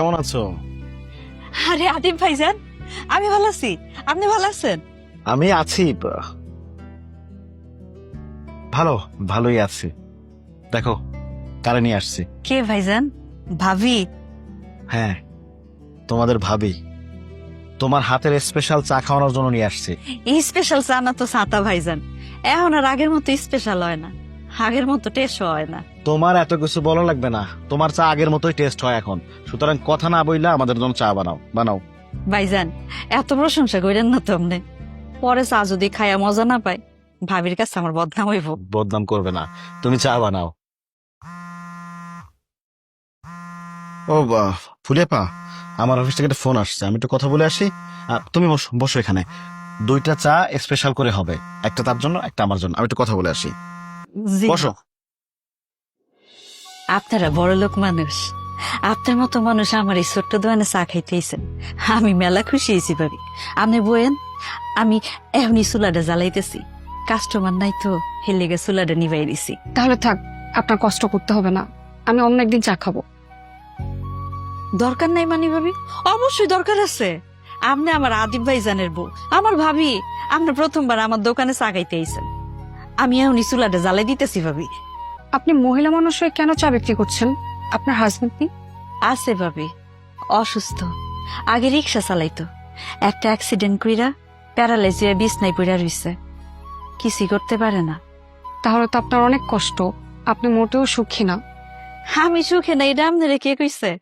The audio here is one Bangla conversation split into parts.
কেমন আছো? আরে আদিম ভাইজান আমি ভালো আছি। আপনি ভালো আছেন? আমি আছি ভালো ভালোই আছি। দেখো কারে নিয়ে আসছি? কে ভাইজান? ভাবি? হ্যাঁ তোমাদের ভাবি। তোমার হাতের স্পেশাল চা খাওয়ানোর জন্য নিয়ে আসছি। এই স্পেশাল চা না তো সাতা ভাইজান। এখন আর আগের মতো স্পেশাল হয় না। আগের মতো টেস্ট হয় না। তোমার এত কিছু বলা লাগবে না। তোমার চা আগের মতোই টেস্ট হয় এখন। সুতরাং কথা না বইলা আমাদের জন্য চা বানাও বানাও। ভাইজান এত প্রশংসা করেন না তো আপনি। পরে চা যদি খায়া মজা না পাই ভাবির কাছে আমার বদনাম হইব। বদনাম করবে না। তুমি চা বানাও। ও বা- ফুলিয়াপা আমার অফিস থেকে একটা ফোন আসছে। আমি একটু কথা বলে আসি। আহ, তুমি বসো বসো এখানে। দুইটা চা স্পেশাল করে হবে। একটা তার জন্য একটা আমার জন্য। আমি একটু কথা বলে আসি। জি। বসো। আপনারা বড় লোক মানুষ। আপনার মতো মানুষ আমার এই ছোট্ট দোকানে চা খাইতেইছেন আমি মেলা খুশি হয়েছি ভাবি। আপনি বয়েন আমি এখনই চুলাটা জ্বালাইতেছি। কাস্টমার নাই তো হেলে গে চুলাটা নিবাই দিছি। তাহলে থাক আপনার কষ্ট করতে হবে না। আমি অন্য একদিন চা খাব। দরকার নাই মানি ভাবি? অবশ্যই দরকার আছে। আপনি আমার আদিব ভাই জানের বউ। আমার ভাবি আপনি প্রথমবার আমার দোকানে চা খাইতে আইছেন। আমি এখনই চুলাটা জ্বালাই দিতেছি ভাবি। আপনি মহিলা মানুষ হয়ে কেন চা বিক্রি করছেন? আপনার হাজবেন্ড নেই আছে ভাবি। অসুস্থ। আগে রিক্সা চালাইতো। একটা অ্যাক্সিডেন্ট কইরা প্যারালাইজ হয়ে বিছনায় পড়া রইছে। কিছুই করতে পারে না। তাহলে তো আপনার অনেক কষ্ট। আপনি মোটেও সুখী না। আমি সুখে না এটা আপনারে কে কইছে?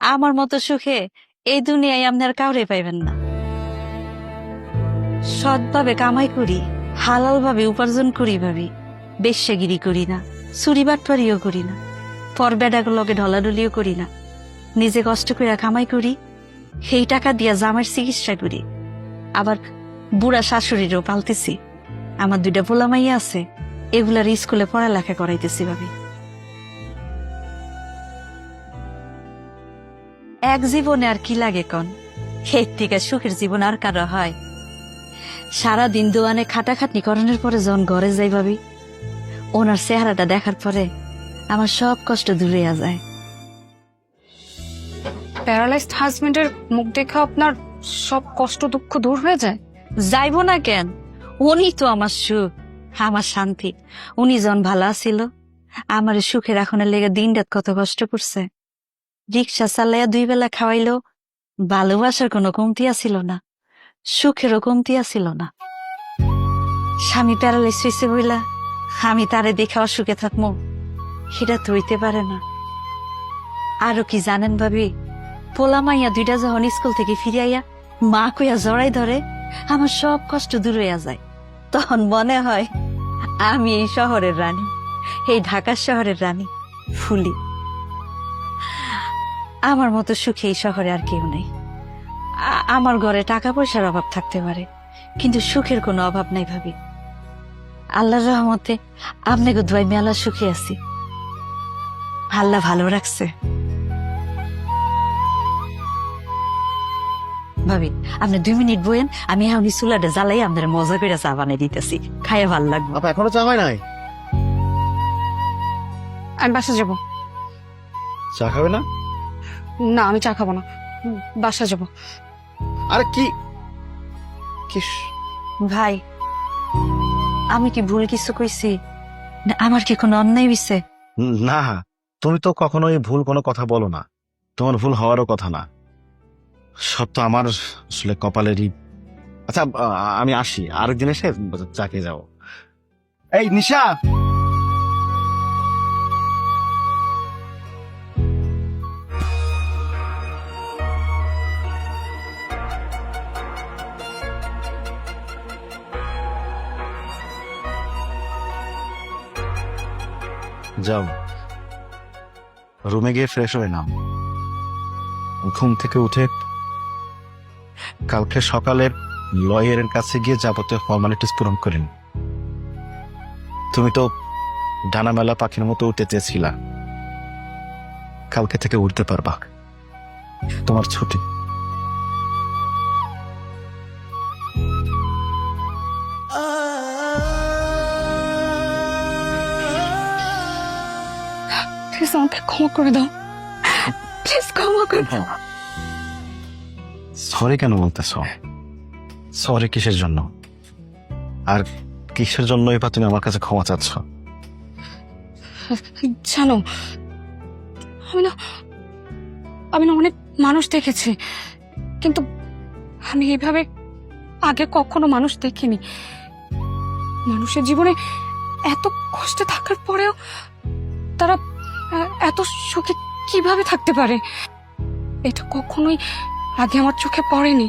আমার মতো সুখে এই দুনিয়ায় আপনার কাউরে পাইবেন না। সৎভাবে কামাই করি। হালাল ভাবে উপার্জন করি ভাবি। বেশ্যাগিরি করি না চুরি বাটপারিও করি না পর ঢলাঢলিও করি না। নিজে কষ্ট করে কামাই করি, সেই টাকা দিয়া জামার চিকিৎসা করি। আবার বুড়া শাশুড়িরও পালতেছি। আমার দুইটা পোলামাইয়া আছে, এগুলার স্কুলে পড়ালেখা করাইতেছি ভাবি। এক জীবনে আর কি লাগে কন? এর থেকে সুখের জীবন আর কারও হয়? সারা দিন দোয়ানে খাটাখাটনি করানোর পরে যখন ঘরে যাই ভাবি ওনার চেহারাটা দেখার পরে আমার সব কষ্ট দূরে যায়। প্যারালাইজড হাজবেন্ডের মুখ দেখে আপনার সব কষ্ট দুঃখ দূর হয়ে যায়? যাইব না কেন? উনি তো আমার সুখ আমার শান্তি। উনি যখন ভালো আছিল আমার সুখের এখনের লেগে দিন রাত কত কষ্ট করছে। রিক্সা চালাইয়া দুই বেলা খাওয়াইলো ভালোবাসার কোনো কমতি আছিল না। সুখেরও কমতি আছিল না। স্বামী প্যারালাইস হয়েছে বইলা, আমি তারে দেখে অসুখে থাকব সেটা তো হইতে পারে না। আরও কি জানেন ভাবি, পোলা মাইয়া দুইটা যখন স্কুল থেকে ফিরিয়াইয়া মা কইয়া জড়াই ধরে, আমার সব কষ্ট দূর হইয়া যায়। তখন মনে হয়, আমি এই শহরের রানী, এই ঢাকার শহরের রানী, ফুলি। আমার মতো সুখে এই শহরে আর কেউ নেই। আমার ঘরে টাকা পয়সার অভাব থাকতে পারে কিন্তু সুখের কোনো অভাব নাই ভাবি। আল্লাহর রহমতে আপনাকে দোয়াই মেলা সুখে আছি। আল্লাহ ভালো রাখছে। ভাবি আপনি দুই মিনিট বইয়েন আমি এখন চুলাটা জ্বালাই আপনার মজা করে চা বানিয়ে দিতেছি। খাইয়ে ভালো লাগবে। আপা এখনও চা হয় নাই? আমি বাসা যাব। চা খাবে না? না আমি চা খাব না। বাসা যাব। আরে কি? ভাই আমি কি ভুল কিছু কইছি? না আমার কি কোনো অন্যায় হইছে? না তুমি তো কখনোই ভুল কোনো কথা বলো না। তোমার ভুল হওয়ারও কথা না। সব তো আমার আসলে কপালেরই। আচ্ছা আমি আসি। আরেকদিন এসে চাকে যাব এই নিশা! যাও। রুমে গিয়ে ফ্রেশ হয়ে নাও। ঘুম থেকে উঠে কালকে সকালে লয়ারের কাছে গিয়ে যাবতীয় ফর্মালিটিস পূরণ করেন তুমি তো ডানা মেলা পাখির মতো উঠতে চেয়েছিলা কালকে থেকে উঠতে পারবা। তোমার ছুটি। প্লিজ আমাকে ক্ষমা করে দাও। প্লিজ ক্ষমা করে দাও। সরি কেন বলতেছ? সরি কিসের জন্য? আর কিসের জন্য এবার তুমি আমার কাছে ক্ষমা চাচ্ছ? জানো আমি না আমি না অনেক মানুষ দেখেছি কিন্তু আমি এইভাবে আগে কখনো মানুষ দেখিনি। মানুষের জীবনে এত কষ্টে থাকার পরেও তারা এত সুখে কীভাবে থাকতে পারে? এটা কখনোই আগে আমার চোখে পড়েনি।